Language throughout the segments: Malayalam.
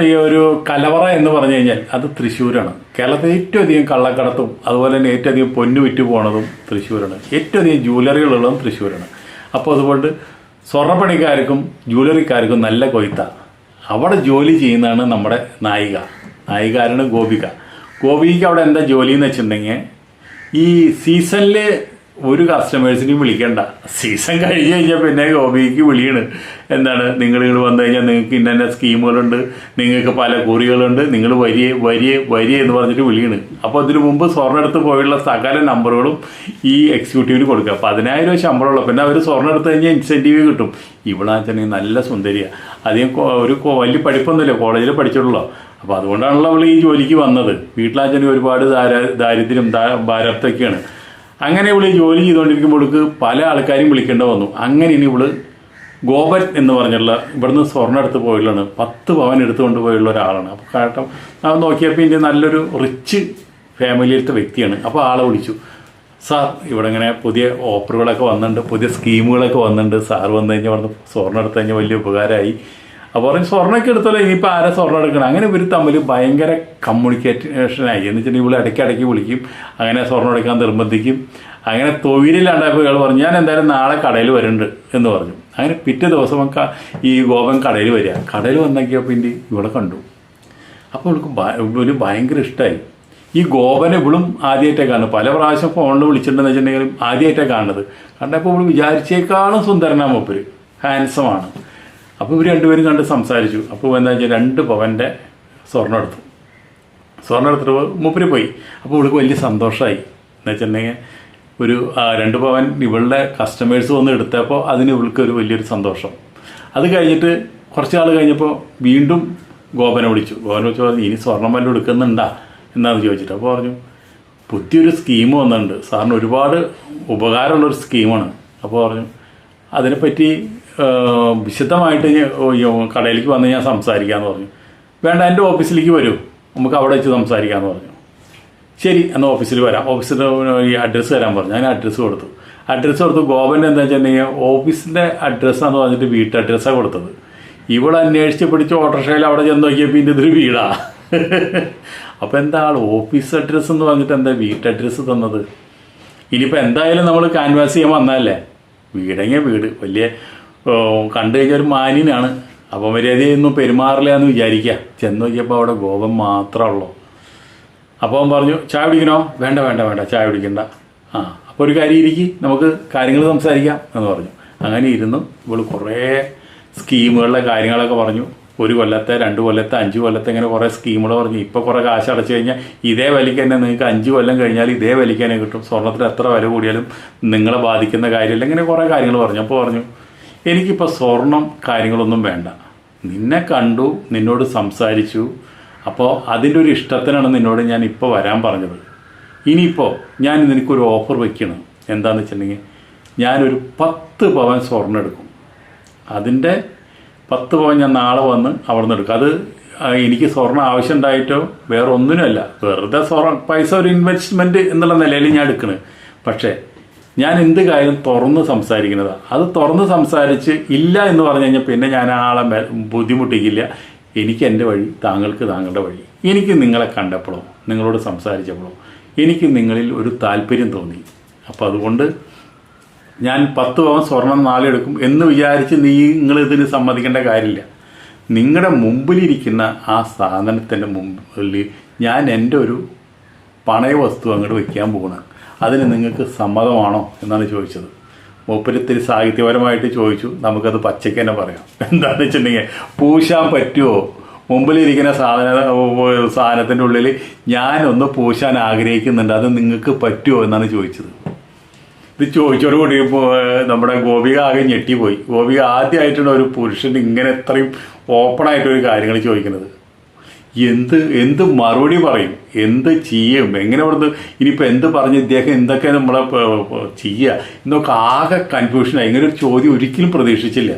ഈ ഒരു കലവറ എന്ന് പറഞ്ഞു കഴിഞ്ഞാൽ അത് തൃശ്ശൂരാണ്. കേരളത്തിൽ ഏറ്റവും അധികം കള്ളക്കടത്തും അതുപോലെ തന്നെ ഏറ്റവും അധികം പൊന്നു വിറ്റ് പോണതും തൃശ്ശൂരാണ്. ഏറ്റവും അധികം ജ്വല്ലറികളുള്ളതും തൃശ്ശൂരാണ്. അപ്പോൾ അതുകൊണ്ട് സ്വർണപ്പണിക്കാർക്കും ജ്വല്ലറിക്കാർക്കും നല്ല കൊയ്ത്ത. അവിടെ ജോലി ചെയ്യുന്നതാണ് നമ്മുടെ നായിക. നായികാരാണ് ഗോപിക. ഗോപിക്ക് അവിടെ എന്താ ജോലി എന്ന് വെച്ചിട്ടുണ്ടെങ്കിൽ ഈ സീസണിൽ ഒരു കസ്റ്റമേഴ്സിനെയും വിളിക്കണ്ട. സീസൺ കഴിഞ്ഞ് കഴിഞ്ഞാൽ പിന്നെ ഗോപിക്ക് വിളിയാണ്. എന്താണ്? നിങ്ങൾ ഇങ്ങോട്ട് വന്നു കഴിഞ്ഞാൽ നിങ്ങൾക്ക് ഇന്ന സ്കീമുകളുണ്ട് നിങ്ങൾക്ക് പല കുറികളുണ്ട് നിങ്ങൾ വരിയ വരിയ വരിയ എന്ന് പറഞ്ഞിട്ട് വിളിയാണ്. അപ്പോൾ അതിന് മുമ്പ് സ്വർണെടുത്ത് പോയുള്ള സകല നമ്പറുകളും ഈ എക്സിക്യൂട്ടീവിന് കൊടുക്കുക. പതിനായിരം രൂപ ശമ്പളമുള്ള പിന്നെ അവർ സ്വർണം എടുത്ത് കഴിഞ്ഞാൽ ഇൻസെന്റീവ് കിട്ടും ഇവളാച്ചനെങ്കിൽ നല്ല സുന്ദരിയാണ് അധികം ഒരു വലിയ പഠിപ്പൊന്നുമില്ല കോളേജിൽ പഠിച്ചിട്ടുള്ളൂ അപ്പോൾ അതുകൊണ്ടാണല്ലോ അവൾ ഈ ജോലിക്ക് വന്നത്. വീട്ടിലാച്ചനെ ഒരുപാട് ദാര ദാരിദ്ര്യം ഭാരത്തൊക്കെയാണ് അങ്ങനെ ഇവൾ ജോലി ചെയ്തുകൊണ്ടിരിക്കുമ്പോൾ ഇവൾക്ക് പല ആൾക്കാരും വിളിക്കേണ്ട വന്നു. അങ്ങനെ ഇനി ഇവൾ ഗോപൻ എന്ന് പറഞ്ഞുള്ള ഇവിടുന്ന് സ്വർണം എടുത്ത് പോയുള്ളതാണ്. പത്ത് പവൻ എടുത്തുകൊണ്ട് പോയുള്ള ഒരാളാണ്. അപ്പോൾ കാരണം അത് നോക്കിയപ്പോൾ ഇന്ത്യ നല്ലൊരു റിച്ച് ഫാമിലിയിലത്തെ വ്യക്തിയാണ്. അപ്പോൾ ആളെ വിളിച്ചു. സാർ ഇവിടെ ഇങ്ങനെ പുതിയ ഓഫറുകളൊക്കെ വന്നിട്ടുണ്ട് പുതിയ സ്കീമുകളൊക്കെ വന്നിട്ടുണ്ട്. സാർ വന്നു കഴിഞ്ഞാൽ സ്വർണം എടുത്തു കഴിഞ്ഞാൽ വലിയ ഉപകാരമായി. അപ്പോൾ പറയും സ്വർണമൊക്കെ എടുത്തല്ലോ ഇനിയിപ്പോൾ ആരെ സ്വർണം എടുക്കണം? അങ്ങനെ ഇവർ തമ്മിൽ ഭയങ്കര കമ്മ്യൂണിക്കേഷനായി എന്ന് വെച്ചിട്ടുണ്ടെങ്കിൽ ഇവിടെ ഇടയ്ക്കിടയ്ക്ക് വിളിക്കും. അങ്ങനെ സ്വർണം എടുക്കാൻ നിർബന്ധിക്കും. അങ്ങനെ തൊഴിലില്ലാണ്ടായപ്പോൾ ഇയാൾ പറഞ്ഞു ഞാൻ എന്തായാലും നാളെ കടയിൽ വരുന്നുണ്ട് എന്ന് പറഞ്ഞു. അങ്ങനെ പിറ്റേ ദിവസം ഒക്കെ ഈ ഗോപൻ കടയിൽ വരിക. കടയിൽ വന്നൊക്കെയോ പിന്നെ ഇവിടെ കണ്ടു. അപ്പോൾ ഇവൾക്ക് ഇവന് ഭയങ്കര ഇഷ്ടമായി ഈ ഗോപനെ ഇവളും ആദ്യമായിട്ടാണ് കാണുന്നത്. പല പ്രാവശ്യം ഫോണിൽ വിളിച്ചിട്ടുണ്ടെന്ന് വെച്ചിട്ടുണ്ടെങ്കിലും ആദ്യമായിട്ടാണ് കാണുന്നത്. കണ്ടപ്പോൾ ഇവൾ വിചാരിച്ചേക്കാളും സുന്ദരനാ മൂപ്പര്. ഹാൻസമാണ് അപ്പോൾ ഇവർ രണ്ടുപേരും കണ്ട് സംസാരിച്ചു. അപ്പോൾ എന്താ വെച്ചാൽ രണ്ട് പവന്റെ സ്വർണം എടുത്തു. സ്വർണം എടുത്തിട്ട് മൂപ്പര് പോയി. അപ്പോൾ ഇവൾക്ക് വലിയ സന്തോഷമായി എന്ന് വെച്ചിട്ടുണ്ടെങ്കിൽ ഒരു രണ്ട് പവൻ ഇവളുടെ കസ്റ്റമേഴ്സ് വന്ന് എടുത്തപ്പോൾ അതിന് ഇവൾക്ക് ഒരു വലിയൊരു സന്തോഷം. അത് കഴിഞ്ഞിട്ട് കുറച്ച് നാൾ കഴിഞ്ഞപ്പോൾ വീണ്ടും ഗോപനെ വിളിച്ചു. ഗോപനെ വിളിച്ചു പറഞ്ഞു ഇനി സ്വർണം വല്ലതും എടുക്കുന്നുണ്ടാ? എന്നാന്ന് ചോദിച്ചിട്ട്. അപ്പോൾ പറഞ്ഞു പുതിയൊരു സ്കീം വന്നിട്ടുണ്ട്. സാറിന് ഒരുപാട് ഉപകാരമുള്ളൊരു സ്കീമാണ് അപ്പോൾ പറഞ്ഞു അതിനെപ്പറ്റി വിശദമായിട്ട് കടയിലേക്ക് വന്ന് ഞാൻ സംസാരിക്കാമെന്ന് പറഞ്ഞു. വേണ്ട എന്റെ ഓഫീസിലേക്ക് വരൂ. നമുക്ക് അവിടെ വെച്ച് സംസാരിക്കാമെന്ന് പറഞ്ഞു. ശരി എന്നാൽ ഓഫീസിൽ വരാം. ഓഫീസിൽ ഈ അഡ്രസ്സ് തരാൻ പറഞ്ഞു. ഞാൻ അഡ്രസ്സ് കൊടുത്തു. അഡ്രസ്സ് കൊടുത്തു. ഗോപന്റെ എന്താ വെച്ചിട്ടുണ്ടെങ്കിൽ ഓഫീസിന്റെ അഡ്രസ്സാന്ന് പറഞ്ഞിട്ട് വീട്ട് അഡ്രസ്സാണ് കൊടുത്തത്. ഇവിടെ അന്വേഷിച്ച് പിടിച്ച് ഓട്ടോറിക്ഷയിൽ അവിടെ ചെന്ന് നോക്കിയപ്പോൾ ഇതിന്റെ ഇതൊരു വീടാ. അപ്പോൾ എന്താ ഓഫീസ് അഡ്രസ്സ് എന്ന് പറഞ്ഞിട്ട് എന്താ വീട്ട് അഡ്രസ്സ് തന്നത്? ഇനിയിപ്പോൾ എന്തായാലും നമ്മൾ കാൻവാസ് ചെയ്യാൻ വന്നതല്ലേ? വീടെങ്കിൽ വീട്. വലിയ കണ്ടു കഴിഞ്ഞാൽ ഒരു മാന്യനാണ്. അപമര്യാദയൊന്നും പെരുമാറില്ല എന്ന് വിചാരിക്കുക ചെന്ന് നോക്കിയപ്പോൾ അവിടെ ഗോപം മാത്രമേ ഉള്ളൂ. അപ്പോൾ അവൻ പറഞ്ഞു ചായ കുടിക്കണോ? വേണ്ട വേണ്ട വേണ്ട ചായ കുടിക്കണ്ട. ആ അപ്പോൾ ഒരു കാര്യം ഇരിക്കി നമുക്ക് കാര്യങ്ങൾ സംസാരിക്കാം എന്ന് പറഞ്ഞു. അങ്ങനെ ഇരുന്നു. ഇവൾ കുറേ സ്കീമുകളുടെ കാര്യങ്ങളൊക്കെ പറഞ്ഞു. ഒരു കൊല്ലത്തെ രണ്ട് കൊല്ലത്തെ അഞ്ച് കൊല്ലത്തെ ഇങ്ങനെ കുറേ സ്കീമുകൾ പറഞ്ഞു. ഇപ്പോൾ കുറേ കാശ് അടച്ചു കഴിഞ്ഞാൽ ഇതേ വിലയ്ക്ക് തന്നെ നിങ്ങൾക്ക് അഞ്ച് കൊല്ലം കഴിഞ്ഞാൽ ഇതേ വിലയ്ക്ക് തന്നെ കിട്ടും. സ്വർണത്തിന് എത്ര വില കൂടിയാലും നിങ്ങളെ ബാധിക്കുന്ന കാര്യമില്ല. ഇങ്ങനെ കുറേ കാര്യങ്ങൾ പറഞ്ഞു. അപ്പോൾ പറഞ്ഞു എനിക്കിപ്പോൾ സ്വർണം കാര്യങ്ങളൊന്നും വേണ്ട. നിന്നെ കണ്ടു നിന്നോട് സംസാരിച്ചു. അപ്പോൾ അതിന്റെ ഒരു ഇഷ്ടത്തിനാണ് നിന്നോട് ഞാൻ ഇപ്പോൾ വരാൻ പറഞ്ഞത്. ഇനിയിപ്പോൾ ഞാൻ നിനക്കൊരു ഓഫർ വയ്ക്കണം എന്താണെന്ന് വെച്ചിട്ടുണ്ടെങ്കിൽ ഞാനൊരു പത്ത് പവൻ സ്വർണം എടുക്കും. അതിന്റെ പത്ത് പവൻ ഞാൻ നാളെ വന്ന് അവിടെ നിന്ന് എടുക്കും. അത് എനിക്ക് സ്വർണം ആവശ്യം ഉണ്ടായിട്ടോ വേറെ ഒന്നിനുമല്ല. വെറുതെ സ്വർണം പൈസ ഒരു ഇൻവെസ്റ്റ്മെന്റ് എന്നുള്ള നിലയിൽ ഞാൻ എടുക്കണത് പക്ഷേ ഞാൻ എന്ത് കാര്യം തുറന്ന് സംസാരിക്കുന്നതാണ് അത് തുറന്ന് സംസാരിച്ച് ഇല്ല എന്ന് പറഞ്ഞു കഴിഞ്ഞാൽ പിന്നെ ഞാൻ ആളെ ബുദ്ധിമുട്ടിക്കില്ല. എനിക്ക് എന്റെ വഴി താങ്കൾക്ക് താങ്കളുടെ വഴി. എനിക്ക് നിങ്ങളെ കണ്ടപ്പോഴോ നിങ്ങളോട് സംസാരിച്ചപ്പോഴോ എനിക്ക് നിങ്ങളിൽ ഒരു താല്പര്യം തോന്നി. അപ്പോൾ അതുകൊണ്ട് ഞാൻ പത്ത് പവൻ സ്വർണം നാളെ എടുക്കും എന്ന് വിചാരിച്ച് നിങ്ങൾ ഇതിന് സമ്മതിക്കേണ്ട കാര്യമില്ല. നിങ്ങളുടെ മുമ്പിലിരിക്കുന്ന ആ സാധനത്തിന്റെ മുമ്പിൽ ഞാൻ എന്റെ ഒരു പണയ വസ്തു അങ്ങോട്ട് വയ്ക്കാൻ പോകണം അതിന് നിങ്ങൾക്ക് സമ്മതമാണോ എന്നാണ് ചോദിച്ചത്. മൂപ്പരിത്തിരി സാഹിത്യപരമായിട്ട് ചോദിച്ചു. നമുക്കത് പച്ചയ്ക്ക് തന്നെ പറയാം. എന്താണെന്ന് വെച്ചിട്ടുണ്ടെങ്കിൽ പൂശാൻ പറ്റുമോ മുമ്പിലിരിക്കുന്ന സാധന സാധനത്തിന്റെ ഉള്ളിൽ ഞാനൊന്ന് പൂശാൻ ആഗ്രഹിക്കുന്നുണ്ട്. അത് നിങ്ങൾക്ക് പറ്റുമോ എന്നാണ് ചോദിച്ചത്. ഇത് ചോദിച്ചോട് കൂടി ഇപ്പോൾ നമ്മുടെ ഗോപിക ആകെ ഞെട്ടിപ്പോയി. ഗോപിക ആദ്യമായിട്ടാണ് ഒരു പുരുഷൻ ഇങ്ങനെ ഇത്രയും ഓപ്പണായിട്ടൊരു കാര്യങ്ങൾ ചോദിക്കുന്നത്. എന്ത് എന്ത് മറുപടി പറയും? എന്ത് ചെയ്യും? എങ്ങനെ ഇവിടുന്ന് ഇനിയിപ്പോൾ എന്ത് പറഞ്ഞ് ഇദ്ദേഹം എന്തൊക്കെ നമ്മളെ ചെയ്യുക എന്നൊക്കെ ആകെ കൺഫ്യൂഷനായി ഇങ്ങനെ ഒരു ചോദ്യം ഒരിക്കലും പ്രതീക്ഷിച്ചില്ല.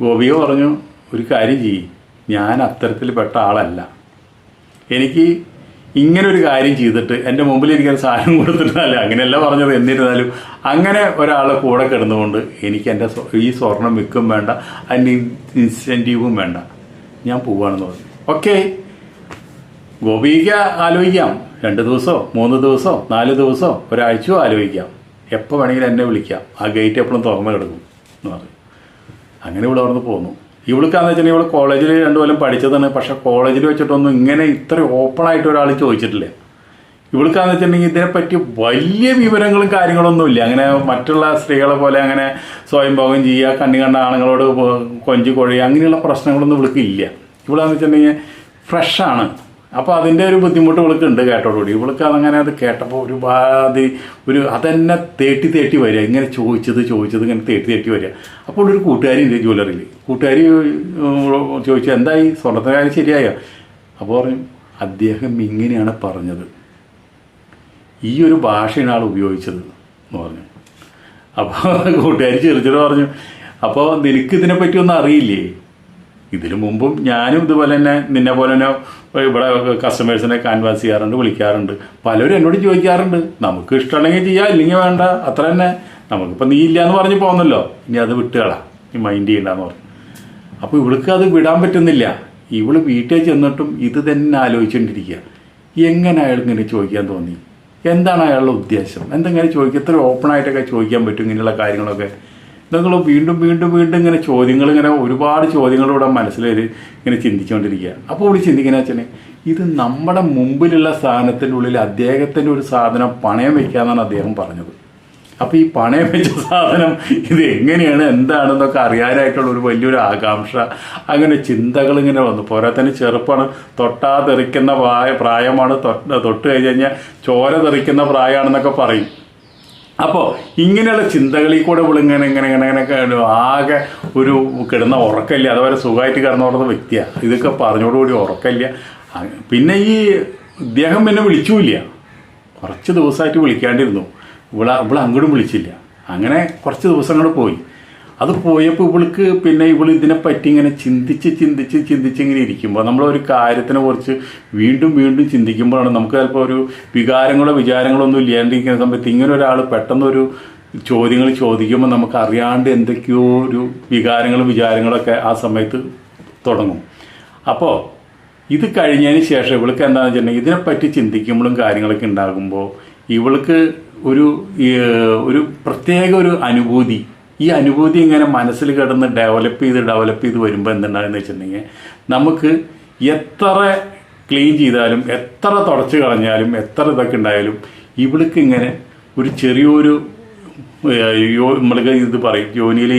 ഗോപിയോ പറഞ്ഞു ഒരു കാര്യം ചെയ്യും. ഞാൻ അത്തരത്തിൽ പെട്ട ആളല്ല. എനിക്ക് ഇങ്ങനെ ഒരു കാര്യം ചെയ്തിട്ട് എന്റെ മുമ്പിൽ ഇരിക്കുന്ന സാധനം കൊടുത്തിട്ടല്ല അങ്ങനെയല്ല പറഞ്ഞത്. എന്നിരുന്നാലും അങ്ങനെ ഒരാളെ കൂടെ കിടന്നുകൊണ്ട് എനിക്ക് എന്റെ ഈ സ്വർണം വിൽക്കും വേണ്ട. അതിന്റെ ഇൻസെന്റീവും വേണ്ട. ഞാൻ പോവാണെന്ന് പറഞ്ഞു. ഓക്കെ. ഗോപിക്ക് ആലോചിക്കാം. രണ്ട് ദിവസമോ മൂന്ന് ദിവസമോ നാല് ദിവസമോ ഒരാഴ്ചയോ ആലോചിക്കാം. എപ്പോൾ വേണമെങ്കിലും എന്നെ വിളിക്കാം. ആ ഗേറ്റ് എപ്പോഴും തുറന്നു കിടക്കും എന്ന് പറഞ്ഞു അങ്ങനെ ഇവിടെ അവിടുന്ന് പോന്നു. ഇവൾക്കാന്ന് വെച്ചിട്ടുണ്ടെങ്കിൽ ഇവൾ കോളേജിൽ രണ്ടു കൊല്ലം പഠിച്ചതാണ്. പക്ഷെ കോളേജിൽ വെച്ചിട്ടൊന്നും ഇങ്ങനെ ഇത്ര ഓപ്പൺ ആയിട്ട് ഒരാൾ ചോദിച്ചിട്ടില്ല. ഇവൾക്കാന്ന് വെച്ചിട്ടുണ്ടെങ്കിൽ ഇതിനെപ്പറ്റി വലിയ വിവരങ്ങളും കാര്യങ്ങളൊന്നും ഇല്ല. അങ്ങനെ മറ്റുള്ള സ്ത്രീകളെ പോലെ അങ്ങനെ സ്വയം ഭോഗം ചെയ്യുക കണ്ണി കണ്ട ആണുങ്ങളോട് കൊഞ്ചി കൊഴയുക അങ്ങനെയുള്ള പ്രശ്നങ്ങളൊന്നും ഇവൾക്ക് ഇല്ല. ഇവളാന്ന് വെച്ചിട്ടുണ്ടെങ്കിൽ ഫ്രഷാണ് അപ്പോൾ അതിന്റെ ഒരു ബുദ്ധിമുട്ട് ഇവൾക്ക് ഉണ്ട് കേട്ടോടുകൂടി. ഇവൾക്ക് അതങ്ങനെ അത് കേട്ടപ്പോൾ ഒരുപാട് ഒരു അതന്നെ തേട്ടി തേട്ടി വരിക. ഇങ്ങനെ ചോദിച്ചത് ചോദിച്ചത് ഇങ്ങനെ തേട്ടി തേട്ടി വരിക. അപ്പോൾ ഒരു കൂട്ടുകാരി ഉണ്ട് ജ്വല്ലറിയിൽ കൂട്ടുകാരി ചോദിച്ചു എന്തായി? സ്വർണത്തിന്റെ കാര്യം ശരിയായോ? അപ്പോൾ പറഞ്ഞു അദ്ദേഹം ഇങ്ങനെയാണ് പറഞ്ഞത്. ഈ ഒരു ഭാഷയാണ് ആൾ ഉപയോഗിച്ചത്. എന്ന് പറഞ്ഞു. അപ്പോൾ കൂട്ടുകാരി ചെറുച്ചിട്ട് പറഞ്ഞു അപ്പോൾ നിനക്ക് ഇതിനെപ്പറ്റി ഒന്നും അറിയില്ലേ? ഇതിനു മുമ്പും ഞാനും ഇതുപോലെ തന്നെ നിന്നെ പോലെ തന്നെ ഇവിടെ കസ്റ്റമേഴ്സിനെ കാൻവാസ് ചെയ്യാറുണ്ട് വിളിക്കാറുണ്ട്. പലരും എന്നോട് ചോദിക്കാറുണ്ട് നമുക്ക് ഇഷ്ടമുണ്ടെങ്കിൽ ചെയ്യാം ഇല്ലെങ്കിൽ വേണ്ട അത്ര തന്നെ. നമുക്കിപ്പോൾ നീ ഇല്ല എന്ന് പറഞ്ഞ് പോകുന്നല്ലോ ഇനി അത് വിട്ടുകളാ നീ മൈൻഡ് ചെയ്യണ്ടെന്ന് പറഞ്ഞു. അപ്പോൾ ഇവൾക്ക് അത് വിടാൻ പറ്റുന്നില്ല. ഇവൾ വീട്ടിൽ ചെന്നിട്ടും ഇത് തന്നെ ആലോചിച്ചുകൊണ്ടിരിക്കുക എങ്ങനെ അയാൾ ഇങ്ങനെ ചോദിക്കാൻ തോന്നി? എന്താണ് അയാളുടെ ഉദ്ദേശം? എന്തെങ്കിലും ചോദിക്കുക ഇത്ര ഓപ്പണായിട്ടൊക്കെ ചോദിക്കാൻ പറ്റും ഇങ്ങനെയുള്ള കാര്യങ്ങളൊക്കെ? നിങ്ങൾ വീണ്ടും വീണ്ടും വീണ്ടും ഇങ്ങനെ ചോദ്യങ്ങൾ ഇങ്ങനെ ഒരുപാട് ചോദ്യങ്ങൾ ഇവിടെ മനസ്സിൽ ഇങ്ങനെ ചിന്തിച്ചുകൊണ്ടിരിക്കുക അപ്പോൾ ഇവിടെ ചിന്തിക്കുന്ന വെച്ചാൽ ഇത് നമ്മുടെ മുമ്പിലുള്ള സാധനത്തിന്റെ ഉള്ളിൽ അദ്ദേഹത്തിന്റെ ഒരു സാധനം പണയം വെക്കാന്നാണ് അദ്ദേഹം പറഞ്ഞത്. അപ്പോൾ ഈ പണയം വെച്ച സാധനം ഇത് എങ്ങനെയാണ് എന്താണെന്നൊക്കെ അറിയാനായിട്ടുള്ള ഒരു വലിയൊരു ആകാംക്ഷ അങ്ങനെ ചിന്തകൾ ഇങ്ങനെ വന്നു. പോരാ തന്നെ ചെറുപ്പമാണ് തൊട്ടാ തെറിക്കുന്ന പ്രായ പ്രായമാണ് തൊട്ട് തൊട്ട് കഴിഞ്ഞ് കഴിഞ്ഞാൽ ചോര തെറിക്കുന്ന പ്രായമാണെന്നൊക്കെ പറയും. അപ്പോൾ ഇങ്ങനെയുള്ള ചിന്തകളിൽ കൂടെ ഇവളിങ്ങനെ ഇങ്ങനെ ഇങ്ങനെ ഇങ്ങനെ ആകെ ഒരു കിടന്ന ഉറക്കമില്ല. അതുപോലെ സുഖമായിട്ട് കിടന്നുറന്ന വ്യക്തിയാണ് ഇതൊക്കെ പറഞ്ഞോടുകൂടി ഉറക്കമില്ല. പിന്നെ ഈ ഇദ്ദേഹം പിന്നെ വിളിച്ചുമില്ല കുറച്ച് ദിവസമായിട്ട് വിളിക്കാണ്ടിരുന്നു. ഇവിടെ ഇവിടെ അങ്ങോട്ടും വിളിച്ചില്ല. അങ്ങനെ കുറച്ച് ദിവസങ്ങൾ പോയി. അത് പോയപ്പോൾ ഇവൾക്ക് പിന്നെ ഇവൾ ഇതിനെപ്പറ്റി ഇങ്ങനെ ചിന്തിച്ച് ചിന്തിച്ച് ചിന്തിച്ച് ഇങ്ങനെ ഇരിക്കുമ്പോൾ നമ്മളൊരു കാര്യത്തിനെ കുറിച്ച് വീണ്ടും വീണ്ടും ചിന്തിക്കുമ്പോഴാണ് നമുക്ക് ചിലപ്പോൾ ഒരു വികാരങ്ങളോ വിചാരങ്ങളോ ഒന്നും ഇല്ലാണ്ടിരിക്കുന്ന സമയത്ത് ഇങ്ങനെ ഒരാൾ പെട്ടെന്നൊരു ചോദ്യങ്ങൾ ചോദിക്കുമ്പോൾ നമുക്ക് അറിയാണ്ട് എന്തൊക്കെയോ ഒരു വികാരങ്ങളും വിചാരങ്ങളൊക്കെ ആ സമയത്ത് തുടങ്ങും. അപ്പോൾ ഇത് കഴിഞ്ഞതിന് ശേഷം ഇവൾക്ക് എന്താണെന്ന് വെച്ചിട്ടുണ്ടെങ്കിൽ ഇതിനെപ്പറ്റി ചിന്തിക്കുമ്പോഴും കാര്യങ്ങളൊക്കെ ഉണ്ടാകുമ്പോൾ ഇവൾക്ക് ഒരു ഒരു പ്രത്യേക ഒരു അനുഭൂതി ഈ അനുഭൂതി ഇങ്ങനെ മനസ്സിൽ കിടന്ന് ഡെവലപ്പ് ചെയ്ത് ഡെവലപ്പ് ചെയ്ത് വരുമ്പോൾ എന്തുണ്ടാകുന്ന വെച്ചിട്ടുണ്ടെങ്കിൽ നമുക്ക് എത്ര ക്ലീൻ ചെയ്താലും എത്ര തുടച്ച് കളഞ്ഞാലും എത്ര ഇതൊക്കെ ഉണ്ടായാലും ഇവിടേക്ക് ഇങ്ങനെ ഒരു ചെറിയൊരു യോ നമ്മൾക്ക് ഇത് പറയും യോനിയിൽ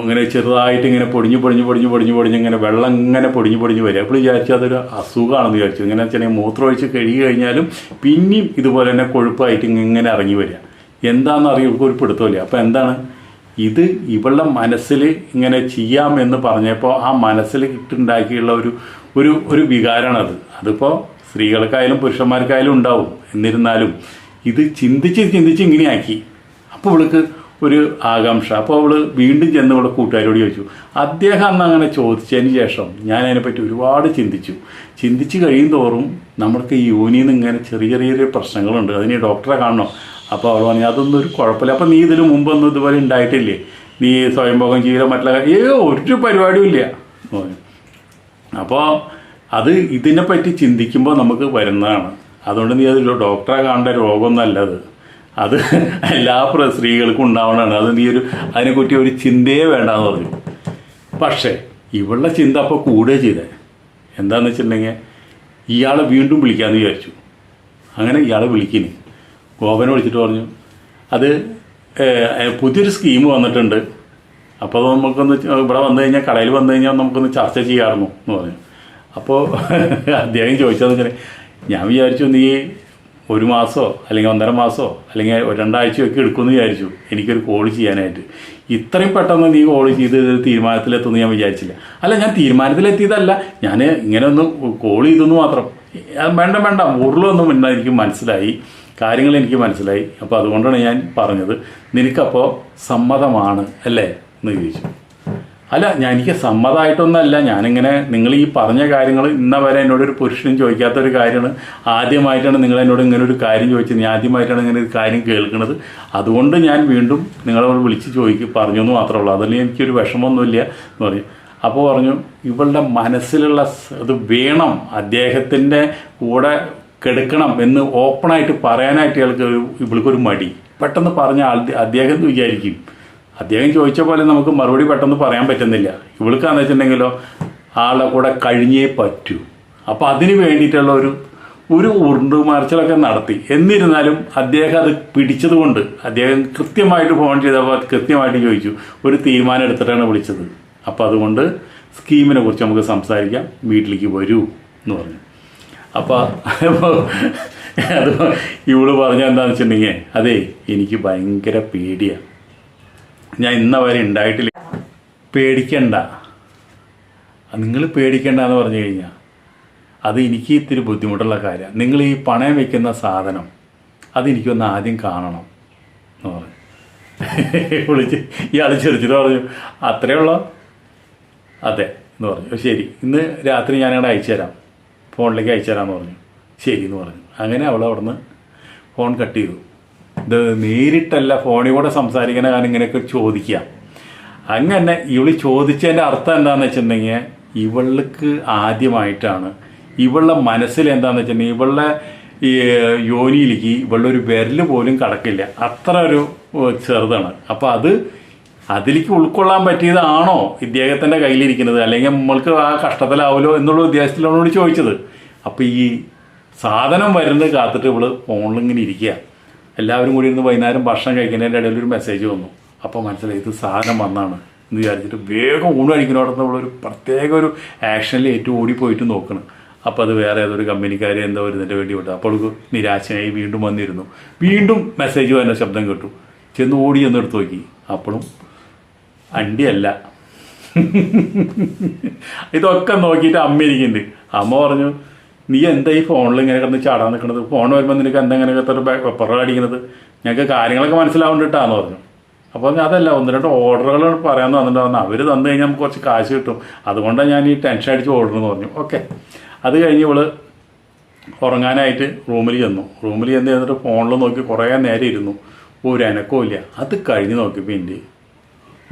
ഇങ്ങനെ ചെറുതായിട്ട് ഇങ്ങനെ പൊടിഞ്ഞ് പൊടിഞ്ഞ് പൊടിഞ്ഞ് പൊടിഞ്ഞ് പൊടിഞ്ഞ് ഇങ്ങനെ വെള്ളം ഇങ്ങനെ പൊടിഞ്ഞ് പൊടിഞ്ഞ് വരിക അപ്പോൾ വിചാരിച്ചു അതൊരു അസുഖമാണെന്ന് വിചാരിച്ചു. ഇങ്ങനെ വെച്ചാൽ മൂത്രമൊഴിച്ച് കഴുകി കഴിഞ്ഞാലും പിന്നെയും ഇതുപോലെ തന്നെ കൊഴുപ്പായിട്ട് ഇങ്ങനെ ഇറങ്ങി വരിക. എന്താണെന്ന് അറിയുമ്പോൾ ഒരു പിടുത്തമില്ല. അപ്പോൾ എന്താണ്? ഇത് ഇവളുടെ മനസ്സിൽ ഇങ്ങനെ ചെയ്യാമെന്ന് പറഞ്ഞപ്പോൾ ആ മനസ്സിൽ കിട്ടുണ്ടാക്കിയുള്ള ഒരു ഒരു ഒരു വികാരമാണത്. അതിപ്പോൾ സ്ത്രീകൾക്കായാലും പുരുഷന്മാർക്കായാലും ഉണ്ടാവും. എന്നിരുന്നാലും ഇത് ചിന്തിച്ച് ചിന്തിച്ച് ഇങ്ങനെയാക്കി. അപ്പോൾ ഇവൾക്ക് ഒരു ആകാംക്ഷ. അപ്പോൾ അവൾ വീണ്ടും ചെന്ന് ഇവിടെ കൂട്ടുകാരോട് ചോദിച്ചു അദ്ദേഹം അന്ന് അങ്ങനെ ചോദിച്ചതിന് ശേഷം ഞാൻ അതിനെപ്പറ്റി ഒരുപാട് ചിന്തിച്ചു. ചിന്തിച്ച് കഴിയും തോറും നമ്മൾക്ക് ഈ യോനിയിൽ നിന്ന് ഇങ്ങനെ ചെറിയ ചെറിയ പ്രശ്നങ്ങളുണ്ട്. അതിന് ഡോക്ടറെ കാണണോ. അപ്പോൾ അവൾ പറഞ്ഞു അതൊന്നും ഒരു കുഴപ്പമില്ല. അപ്പോൾ നീ ഇതിന് മുമ്പൊന്നും ഇതുപോലെ ഉണ്ടായിട്ടില്ലേ? നീ സ്വയംഭോഗം ചെയ്യലോ മറ്റുള്ള ഏ ഒരു പരിപാടിയും ഇല്ല. അപ്പോൾ അത് ഇതിനെപ്പറ്റി ചിന്തിക്കുമ്പോൾ നമുക്ക് വരുന്നതാണ്. അതുകൊണ്ട് നീ അത് ഡോക്ടറെ കാണേണ്ട രോഗമൊന്നല്ല അത്. എല്ലാ സ്ത്രീകൾക്കും ഉണ്ടാവണതാണ്. അത് നീ ഒരു അതിനെക്കുറിച്ച് ഒരു ചിന്തയെ വേണ്ടാന്ന് പറഞ്ഞു. പക്ഷേ ഇവളുടെ ചിന്ത അപ്പോൾ കൂടുകയും ചെയ്തേ. എന്താണെന്ന് വെച്ചിട്ടുണ്ടെങ്കിൽ ഇയാളെ വീണ്ടും വിളിക്കാമെന്ന് വിചാരിച്ചു. അങ്ങനെ ഇയാളെ വിളിക്കിന്. ഗോപനെ വിളിച്ചിട്ട് പറഞ്ഞു. അത് പുതിയൊരു സ്കീം വന്നിട്ടുണ്ട്. അപ്പോൾ അത് നമുക്കൊന്ന് ഇവിടെ വന്നു കഴിഞ്ഞാൽ കടയിൽ വന്നു കഴിഞ്ഞാൽ നമുക്കൊന്ന് ചർച്ച ചെയ്യാമായിരുന്നു എന്ന് പറഞ്ഞു. അപ്പോൾ അദ്ദേഹം ചോദിച്ചതെന്ന് വെച്ചാൽ ഞാൻ വിചാരിച്ചു നീ ഒരു മാസമോ അല്ലെങ്കിൽ ഒന്നര മാസമോ അല്ലെങ്കിൽ രണ്ടാഴ്ചയോ രണ്ടാഴ്ചയൊക്കെ എടുക്കുമെന്ന് വിചാരിച്ചു. എനിക്കൊരു കോൾ ചെയ്യാനായിട്ട്. ഇത്രയും പെട്ടെന്ന് നീ കോൾ ചെയ്ത് തീരുമാനത്തിലെത്തുമെന്ന് ഞാൻ വിചാരിച്ചില്ല. അല്ല ഞാൻ തീരുമാനത്തിലെത്തിയതല്ല. ഞാൻ ഇങ്ങനെ ഒന്ന് കോൾ ചെയ്തെന്ന് മാത്രം. വേണ്ട വേണ്ട. ഉരുളൊന്നും എനിക്ക് മനസ്സിലായി. കാര്യങ്ങൾ എനിക്ക് മനസ്സിലായി. അപ്പോൾ അതുകൊണ്ടാണ് ഞാൻ പറഞ്ഞത് നിനക്കപ്പോൾ സമ്മതമാണ് അല്ലേ എന്ന് ചോദിച്ചു. അല്ല ഞാൻ എനിക്ക് സമ്മതമായിട്ടൊന്നല്ല ഞാനിങ്ങനെ നിങ്ങൾ ഈ പറഞ്ഞ കാര്യങ്ങൾ ഇന്ന വരെ എന്നോട് ഒരു പുരുഷനും ചോദിക്കാത്ത ഒരു കാര്യമാണ്. ആദ്യമായിട്ടാണ് നിങ്ങൾ എന്നോട് ഇങ്ങനെ ഒരു കാര്യം ചോദിച്ചത്. ഞാൻ ആദ്യമായിട്ടാണ് ഇങ്ങനെ ഒരു കാര്യം കേൾക്കുന്നത് അതുകൊണ്ട് ഞാൻ വീണ്ടും നിങ്ങളോട് വിളിച്ച് ചോദിക്കും പറഞ്ഞു എന്ന് മാത്രമേ ഉള്ളൂ. അതിൽ എനിക്കൊരു വിഷമമൊന്നുമില്ല എന്ന് പറഞ്ഞു. അപ്പോൾ പറഞ്ഞു ഇവളുടെ മനസ്സിലുള്ള ഇത് വേണം അദ്ദേഹത്തിന്റെ കൂടെ കെടുക്കണം എന്ന് ഓപ്പണായിട്ട് പറയാനായിട്ട് ഇയാൾക്ക് ഒരു ഇവൾക്കൊരു മടി. പെട്ടെന്ന് പറഞ്ഞ അദ്ദേഹം വിചാരിക്കും. അദ്ദേഹം ചോദിച്ച പോലെ നമുക്ക് മറുപടി പെട്ടെന്ന് പറയാൻ പറ്റുന്നില്ല. ഇവൾക്കാന്ന് വെച്ചിട്ടുണ്ടെങ്കിലോ ആളെ കൂടെ കഴിഞ്ഞേ പറ്റൂ. അപ്പോൾ അതിന് വേണ്ടിയിട്ടുള്ള ഒരു ഒരു ഉരുണ്ടുമാർച്ചലൊക്കെ നടത്തി. എന്നിരുന്നാലും അദ്ദേഹം അത് പിടിച്ചതുകൊണ്ട് അദ്ദേഹം കൃത്യമായിട്ട് ഫോൺ ചെയ്തപ്പോൾ കൃത്യമായിട്ട് ചോദിച്ചു. ഒരു തീരുമാനം എടുത്തിട്ടാണ് വിളിച്ചത്. അപ്പോൾ അതുകൊണ്ട് സ്കീമിനെ കുറിച്ച് നമുക്ക് സംസാരിക്കാം. വീട്ടിലേക്ക് വരൂ എന്ന് പറഞ്ഞു. അപ്പോൾ അത് ഇവൾ പറഞ്ഞ എന്താണെന്ന് വെച്ചിട്ടുണ്ടെങ്കിൽ അതേ എനിക്ക് ഭയങ്കര പേടിയാണ് ഞാൻ ഇന്ന വരെ ഉണ്ടായിട്ടില്ല. പേടിക്കണ്ട. നിങ്ങൾ പേടിക്കണ്ട എന്ന് പറഞ്ഞു കഴിഞ്ഞാൽ അത് എനിക്ക് ഇത്തിരി ബുദ്ധിമുട്ടുള്ള കാര്യമാണ് നിങ്ങൾ ഈ പണയം വെക്കുന്ന സാധനം അതെനിക്കൊന്ന് ആദ്യം കാണണം എന്ന് പറഞ്ഞു. വിളിച്ച് ഇയാൾ ചെറിച്ചിട്ട് പറഞ്ഞു അത്രയേ ഉള്ളോ? അതെ എന്ന് പറഞ്ഞു. ശരി ഇന്ന് രാത്രി ഞാനവിടെ അയച്ചു തരാം ഫോണിലേക്ക് അയച്ചു തരാമെന്ന് പറഞ്ഞു. ശരി എന്ന് പറഞ്ഞു. അങ്ങനെ അവൾ അവിടുന്ന് ഫോൺ കട്ട് ചെയ്തു. ഇത് നേരിട്ടല്ല ഫോണിൽ കൂടെ സംസാരിക്കുന്ന കാരണം ഇങ്ങനെയൊക്കെ ചോദിക്കാം അങ്ങനെ ഇവൾ ചോദിച്ചതിന്റെ അർത്ഥം എന്താണെന്ന് വെച്ചിട്ടുണ്ടെങ്കിൽ ഇവൾക്ക് ആദ്യമായിട്ടാണ്. ഇവളുടെ മനസ്സിൽ എന്താണെന്ന് വെച്ചിട്ടുണ്ടെങ്കിൽ ഇവളുടെ ഈ യോനിയിലേക്ക് ഇവളുടെ ഒരു വിരൽ പോലും കടക്കില്ല. അത്ര ഒരു ചെറുതാണ്. അപ്പോൾ അത് അതിലേക്ക് ഉൾക്കൊള്ളാൻ പറ്റിയതാണോ ഇദ്ദേഹത്തിന്റെ കയ്യിലിരിക്കുന്നത്? അല്ലെങ്കിൽ നമ്മൾക്ക് ആ കഷ്ടത്തിലാവുമല്ലോ എന്നുള്ള ഉദ്ദേശത്തിലാണ് ഇവിടെ ചോദിച്ചത്. അപ്പോൾ ഈ സാധനം വരുന്നത് കാത്തിട്ട് ഇവൾ ഫോണിൽ ഇങ്ങനെ ഇരിക്കുക. എല്ലാവരും കൂടി ഇരുന്ന് വൈകുന്നേരം ഭക്ഷണം കഴിക്കുന്നതിന്റെ ഇടയിൽ ഒരു മെസ്സേജ് വന്നു. അപ്പോൾ മനസ്സിലായി ഇത് സാധനം വന്നാണ് എന്ന് വിചാരിച്ചിട്ട് വേഗം ഊണ് കഴിക്കുന്നിടത്ത് ഒരു പ്രത്യേക ഒരു ആക്ഷനിൽ ഏറ്റവും ഓടിപ്പോയിട്ട് നോക്കണം. അപ്പോൾ അത് വേറെ ഏതൊരു കമ്പനിക്കാർ എന്തോ വരുന്നതിന്റെ വേണ്ടി വിട്ടു. അപ്പോൾ അവൾക്ക് നിരാശയായി വീണ്ടും വന്നിരുന്നു. വീണ്ടും മെസ്സേജ് വരുന്ന ശബ്ദം കേട്ടു. ചെന്ന് ഓടി എന്ന് എടുത്ത് നോക്കി. അപ്പോഴും അണ്ടിയല്ല. ഇതൊക്കെ നോക്കിയിട്ട് അമ്മ ഇരിക്കുന്നുണ്ട്. അമ്മ പറഞ്ഞു നീ എന്താ ഈ ഫോണിൽ ഇങ്ങനെ കിടന്ന് ചാടാൻ നിൽക്കുന്നത് ഫോൺ വരുമ്പോൾ നിനക്ക് എന്താ ഇങ്ങനെ പെപ്പറ അടിക്കുന്നത് ഞങ്ങൾക്ക് കാര്യങ്ങളൊക്കെ മനസ്സിലാവുന്നുണ്ടാന്ന് പറഞ്ഞു. അപ്പോൾ ഞാൻ അതല്ല ഒന്ന് രണ്ട് ഓർഡറുകൾ പറയാൻ തന്നിട്ടുണ്ടായിരുന്നു അവർ തന്നു കഴിഞ്ഞാൽ നമുക്ക് കുറച്ച് കാശ് കിട്ടും. അതുകൊണ്ടാണ് ഞാൻ ഈ ടെൻഷൻ അടിച്ച് ഓർഡർ എന്ന് പറഞ്ഞു. ഓക്കെ അത് കഴിഞ്ഞ് ഇവൾ ഉറങ്ങാനായിട്ട് റൂമിൽ ചെന്നു. റൂമിൽ ചെന്ന് ചെന്നിട്ട് ഫോണിൽ നോക്കി കുറേ നേരം ഇരുന്നു. ഒരു അനക്കവും ഇല്ല. അത് കഴിഞ്ഞ് നോക്കിയപ്പോൾ എന്റെ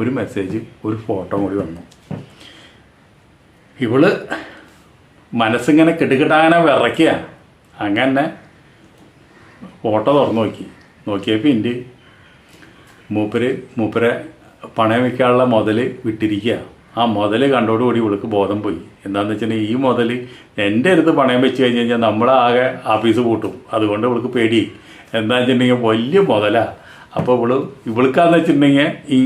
ഒരു മെസ്സേജ് ഒരു ഫോട്ടോ കൂടി വന്നു. ഇവൾ മനസ്സിങ്ങനെ കെട്ടുകെട്ടാങ്ങനെ വിറയ്ക്കുക അങ്ങനെ ഫോട്ടോ തുറന്നു നോക്കി. നോക്കിയപ്പോൾ എന്റെ മൂപ്പര് മൂപ്പരെ പണയം വയ്ക്കാനുള്ള മുതൽ വിട്ടിരിക്കുക ആ മുതൽ കണ്ടോടുകൂടി ഇവൾക്ക് ബോധം പോയി. എന്താണെന്ന് വെച്ചാൽ ഈ മുതൽ എന്റെ അടുത്ത് പണയം വെച്ച് കഴിഞ്ഞ് കഴിഞ്ഞാൽ നമ്മളാകെ ആഫീസ് പൂട്ടും. അതുകൊണ്ട് ഇവൾക്ക് പേടി. എന്താണെന്ന് വെച്ചിട്ടുണ്ടെങ്കിൽ വലിയ മുതലാണ് അപ്പോൾ ഇവൾ ഇവൾക്കാന്ന് വെച്ചിട്ടുണ്ടെങ്കിൽ ഈ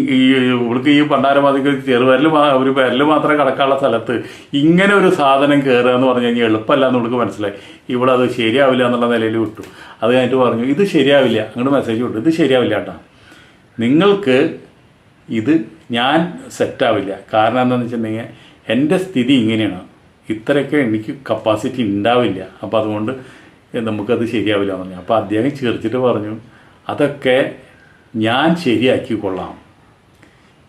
ഇവൾക്ക് ഈ പണ്ടാരമാതിക്ക് ചെറുപരൽ ഒരു വിരൽ മാത്രം കിടക്കാനുള്ള സ്ഥലത്ത് ഇങ്ങനെ ഒരു സാധനം കയറുക എന്ന് പറഞ്ഞു കഴിഞ്ഞാൽ എളുപ്പമല്ല എന്ന് ഇവൾക്ക് മനസ്സിലായി. ഇവളത് ശരിയാവില്ല എന്നുള്ള നിലയിൽ വിട്ടു. അത് കഴിഞ്ഞിട്ട് പറഞ്ഞു ഇത് ശരിയാവില്ല. അങ്ങോട്ട് മെസ്സേജ് വിട്ടു ഇത് ശരിയാവില്ല കേട്ടോ. നിങ്ങൾക്ക് ഇത് ഞാൻ സെറ്റാവില്ല കാരണം എന്താണെന്ന് വെച്ചിട്ടുണ്ടെങ്കിൽ എന്റെ സ്ഥിതി ഇങ്ങനെയാണ്. ഇത്രയൊക്കെ എനിക്ക് കപ്പാസിറ്റി ഉണ്ടാവില്ല അപ്പോൾ അതുകൊണ്ട് നമുക്കത് ശരിയാവില്ല എന്ന് പറഞ്ഞു. അപ്പോൾ അദ്ദേഹം ചേർച്ചിട്ട് പറഞ്ഞു അതൊക്കെ ഞാൻ ശരിയാക്കിക്കൊള്ളാം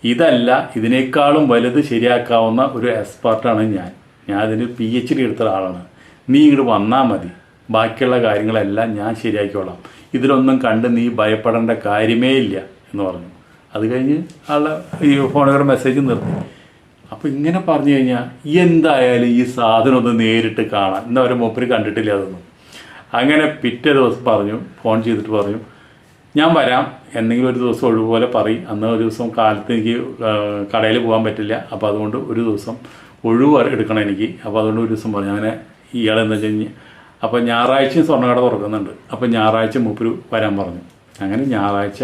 ഇതല്ല ഇതിനേക്കാളും വലുത് ശരിയാക്കാവുന്ന ഒരു എക്സ്പെർട്ടാണ് ഞാൻ. ഞാൻ അതിന് പി എച്ച് ഡി എടുത്ത ആളാണ്. നീ ഇങ്ങോട്ട് വന്നാൽ മതി. ബാക്കിയുള്ള കാര്യങ്ങളെല്ലാം ഞാൻ ശരിയാക്കിക്കൊള്ളാം. ഇതിലൊന്നും കണ്ട് നീ ഭയപ്പെടേണ്ട കാര്യമേ ഇല്ല എന്ന് പറഞ്ഞു. അത് കഴിഞ്ഞ് ആളെ ഈ ഫോണുകളുടെ മെസ്സേജ് നിർത്തി. അപ്പോൾ ഇങ്ങനെ പറഞ്ഞു കഴിഞ്ഞാൽ എന്തായാലും ഈ സാധനം ഒന്ന് നേരിട്ട് കാണാം. ഇന്നവരെ മൂപ്പര് കണ്ടിട്ടില്ല അതൊന്നും. അങ്ങനെ പിറ്റേ ദിവസം പറഞ്ഞു ഫോൺ ചെയ്തിട്ട് പറഞ്ഞു ഞാൻ വരാം. എന്തെങ്കിലും ഒരു ദിവസം ഒഴിവുപോലെ പറയും. അന്ന് ഒരു ദിവസം കാലത്ത് എനിക്ക് കടയിൽ പോകാൻ പറ്റില്ല. അപ്പോൾ അതുകൊണ്ട് ഒരു ദിവസം ഒഴിവ് എടുക്കണം എനിക്ക്. അപ്പോൾ അതുകൊണ്ട് ഒരു ദിവസം പറഞ്ഞു അങ്ങനെ ഇയാളെന്ന് വെച്ച് കഴിഞ്ഞാൽ അപ്പോൾ ഞായറാഴ്ചയും സ്വർണക്കട തുറക്കുന്നുണ്ട്. അപ്പോൾ ഞായറാഴ്ച മൂപ്പര് വരാൻ പറഞ്ഞു. അങ്ങനെ ഞായറാഴ്ച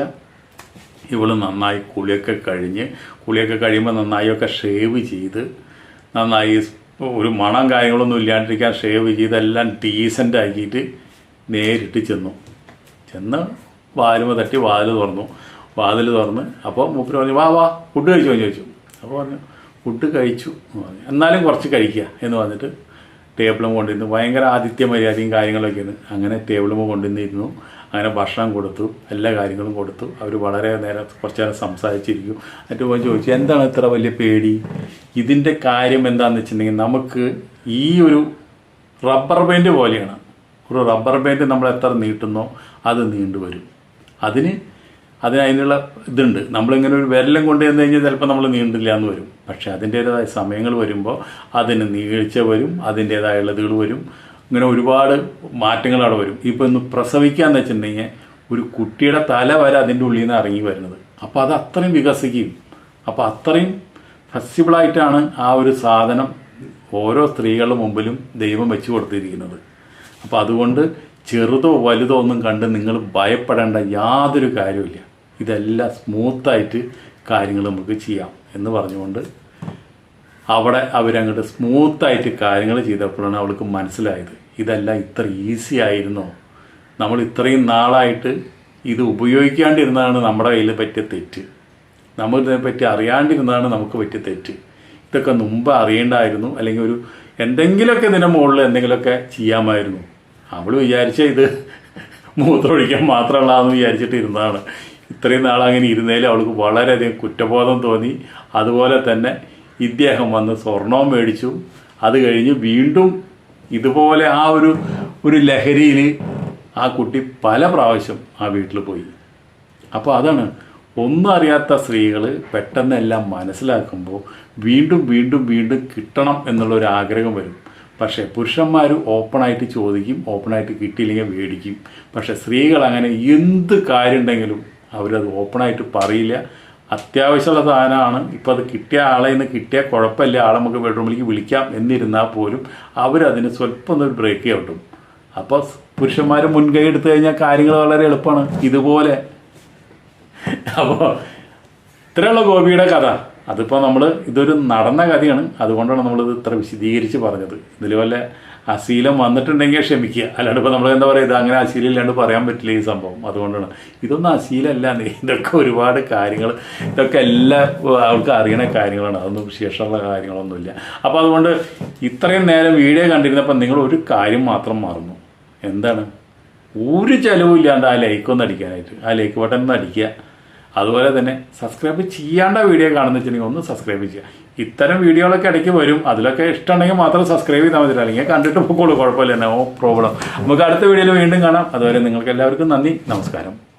ഇവൾ നന്നായി കുളിയൊക്കെ കഴിഞ്ഞ് കുളിയൊക്കെ കഴിയുമ്പോൾ നന്നായിയൊക്കെ ഷേവ് ചെയ്ത് നന്നായി ഒരു മണം കാര്യങ്ങളൊന്നും ഇല്ലാണ്ടിരിക്കാൻ ഷേവ് ചെയ്ത് എല്ലാം ഡീസന്റ് ആക്കിയിട്ട് നേരിട്ട് ചെന്നു. ചെന്ന് വാലുമ തട്ടി വാതിൽ തുറന്നു. വാതിൽ തുറന്ന് അപ്പോൾ മൂപ്പര് പറഞ്ഞു വാ വാ ഫുഡ് കഴിച്ചോ? എന്ന് ചോദിച്ചു. അപ്പോൾ പറഞ്ഞു ഫുഡ് കഴിച്ചു. എന്ന് പറഞ്ഞു. എന്നാലും കുറച്ച് കഴിക്കുക എന്ന് പറഞ്ഞിട്ട് ടേബിളും കൊണ്ടിരുന്നു. ഭയങ്കര ആതിഥ്യ മര്യാദയും കാര്യങ്ങളൊക്കെയാണ്. അങ്ങനെ ടേബിളും കൊണ്ടുവന്നിരുന്നു അങ്ങനെ ഭക്ഷണം കൊടുത്തു. എല്ലാ കാര്യങ്ങളും കൊടുത്തു. അവർ വളരെ നേരം കുറച്ച് നേരം സംസാരിച്ചിരിക്കും. എന്നിട്ട് പോയി ചോദിച്ചു എന്താണ് ഇത്ര വലിയ പേടി? ഇതിന്റെ കാര്യം എന്താണെന്ന് വെച്ചിട്ടുണ്ടെങ്കിൽ നമുക്ക് ഈ ഒരു റബ്ബർ ബാൻഡ് പോലെയാണ്. ഒരു റബ്ബർ ബാൻഡ് നമ്മൾ എത്ര നീട്ടുന്നോ അത് നീണ്ടു വരും അതിന് അതിന് അതിനുള്ള ഇതുണ്ട്. നമ്മളിങ്ങനെ ഒരു വിരലം കൊണ്ടു വന്നു കഴിഞ്ഞാൽ ചിലപ്പോൾ നമ്മൾ നീണ്ടില്ല എന്ന് വരും. പക്ഷേ അതിന്റേതായ സമയങ്ങൾ വരുമ്പോൾ അതിന് നീഴ്ച വരും അതിന്റേതായുള്ള ഇതുകൾ വരും. ഇങ്ങനെ ഒരുപാട് മാറ്റങ്ങൾ അവിടെ വരും. ഇപ്പോൾ ഒന്ന് പ്രസവിക്കാന്ന് വെച്ചിട്ടുണ്ടെങ്കിൽ ഒരു കുട്ടിയുടെ തല വരെ അതിന്റെ ഉള്ളിൽ നിന്ന് ഇറങ്ങി വരുന്നത്. അപ്പോൾ അത് അത്രയും വികസിക്കും അപ്പോൾ അത്രയും ഫ്ലെക്സിബിളായിട്ടാണ് ആ ഒരു സാധനം ഓരോ സ്ത്രീകളുടെ മുമ്പിലും ദൈവം വെച്ചു കൊടുത്തിരിക്കുന്നത്. അപ്പോൾ അതുകൊണ്ട് ചെറുതോ വലുതോ ഒന്നും കണ്ട് നിങ്ങൾ ഭയപ്പെടേണ്ട യാതൊരു കാര്യമില്ല ഇതെല്ലാം സ്മൂത്തായിട്ട് കാര്യങ്ങൾ നമുക്ക് ചെയ്യാം എന്ന് പറഞ്ഞുകൊണ്ട് അവിടെ അവരങ്ങോട്ട് സ്മൂത്തായിട്ട് കാര്യങ്ങൾ ചെയ്തപ്പോഴാണ് അവൾക്ക് മനസ്സിലായത്. ഇതെല്ലാം ഇത്ര ഈസി ആയിരുന്നോ? നമ്മൾ ഇത്രയും നാളായിട്ട് ഇത് ഉപയോഗിക്കാണ്ടിരുന്നതാണ് നമ്മുടെ കയ്യിൽ പറ്റിയ തെറ്റ്. നമ്മൾ പറ്റി അറിയാണ്ടിരുന്നതാണ് നമുക്ക് പറ്റിയ തെറ്റ്. ഇതൊക്കെ മുമ്പ് അറിയേണ്ടായിരുന്നു. അല്ലെങ്കിൽ ഒരു എന്തെങ്കിലുമൊക്കെ ഇതിന്റെ മുകളിൽ എന്തെങ്കിലുമൊക്കെ ചെയ്യാമായിരുന്നു. അവൾ വിചാരിച്ച ഇത് മൂത്രമൊഴിക്കാൻ മാത്രമുള്ളതെന്ന് വിചാരിച്ചിട്ട് ഇരുന്നതാണ്. ഇത്രയും നാൾ അങ്ങനെ ഇരുന്നതിൽ അവൾക്ക് വളരെയധികം കുറ്റബോധം തോന്നി. അതുപോലെ തന്നെ ഇദ്ദേഹം വന്ന് സ്വർണവും മേടിച്ചു. അത് കഴിഞ്ഞ് വീണ്ടും ഇതുപോലെ ആ ഒരു ഒരു ലഹരിയിൽ ആ കുട്ടി പല പ്രാവശ്യം ആ വീട്ടിൽ പോയി. അപ്പോൾ അതാണ് ഒന്നും അറിയാത്ത സ്ത്രീകൾ പെട്ടെന്നെല്ലാം മനസ്സിലാക്കുമ്പോൾ വീണ്ടും വീണ്ടും വീണ്ടും കിട്ടണം എന്നുള്ളൊരു ആഗ്രഹം വരും. പക്ഷേ പുരുഷന്മാർ ഓപ്പണായിട്ട് ചോദിക്കും ഓപ്പണായിട്ട് കിട്ടിയില്ലെങ്കിൽ മേടിക്കും. പക്ഷേ സ്ത്രീകൾ അങ്ങനെ എന്ത് കാര്യം ഉണ്ടെങ്കിലും അവരത് ഓപ്പണായിട്ട് പറയില്ല. അത്യാവശ്യമുള്ള സാധനമാണ്. ഇപ്പോൾ അത് കിട്ടിയ ആളെ നിന്ന് കിട്ടിയ കുഴപ്പമില്ല. ആളെ നമുക്ക് ബെഡ്റൂമിലേക്ക് വിളിക്കാം എന്നിരുന്നാൽ പോലും അവരതിന് സ്വല്പം ഒന്ന് ബ്രേക്ക് കിട്ടും അപ്പോൾ പുരുഷന്മാർ മുൻകൈ എടുത്തു കഴിഞ്ഞാൽ കാര്യങ്ങൾ വളരെ എളുപ്പമാണ്. ഇതുപോലെ. അപ്പോൾ ഇത്രയുള്ള ഗോപിയുടെ കഥ. അതിപ്പോൾ നമ്മൾ ഇതൊരു നടന്ന കഥയാണ്. അതുകൊണ്ടാണ് നമ്മളിത് ഇത്ര വിശദീകരിച്ച് പറഞ്ഞത്. ഇതിൽ വല്ല അശീലം വന്നിട്ടുണ്ടെങ്കിൽ ക്ഷമിക്കുക. അല്ലാണ്ട് ഇപ്പോൾ നമ്മൾ എന്താ പറയുക ഇത് അങ്ങനെ അശീലം ഇല്ലാണ്ട് പറയാൻ പറ്റില്ല ഈ സംഭവം. അതുകൊണ്ടാണ്. ഇതൊന്നും അശീലമല്ല ഇതൊക്കെ ഒരുപാട് കാര്യങ്ങൾ ഇതൊക്കെ എല്ലാ ആൾക്ക് അറിയണ കാര്യങ്ങളാണ്. അതൊന്നും വിശേഷമുള്ള കാര്യങ്ങളൊന്നുമില്ല. അപ്പോൾ അതുകൊണ്ട് ഇത്രയും നേരം വീഡിയോ കണ്ടിരുന്നപ്പോൾ നിങ്ങൾ ഒരു കാര്യം മാത്രം മറന്നു. എന്താണ്? ഒരു ചിലവും ഇല്ലാണ്ട് ആ ലൈക്ക് ഒന്ന് അടിക്കാനായിട്ട് ആ ലൈക്ക് ബട്ടൺ ഒന്ന് അടിക്കുക. അതുപോലെ തന്നെ സബ്സ്ക്രൈബ് ചെയ്യാണ്ട വീഡിയോ കാണുന്ന വെച്ചിട്ടുണ്ടെങ്കിൽ ഒന്ന് സബ്സ്ക്രൈബ് ചെയ്യുക. ഇത്തരം വീഡിയോകളൊക്കെ ഇടയ്ക്ക് വരും. അതിലൊക്കെ ഇഷ്ടമുണ്ടെങ്കിൽ മാത്രം സബ്സ്ക്രൈബ് ചെയ്താൽ മതി. അല്ലെങ്കിൽ കണ്ടിട്ട് പോയിക്കോളൂ കുഴപ്പമില്ല. നോ പ്രോബ്ലം നമുക്ക് അടുത്ത വീഡിയോയിൽ വീണ്ടും കാണാം. അതുവരെ നിങ്ങൾക്ക് എല്ലാവർക്കും നന്ദി. നമസ്കാരം.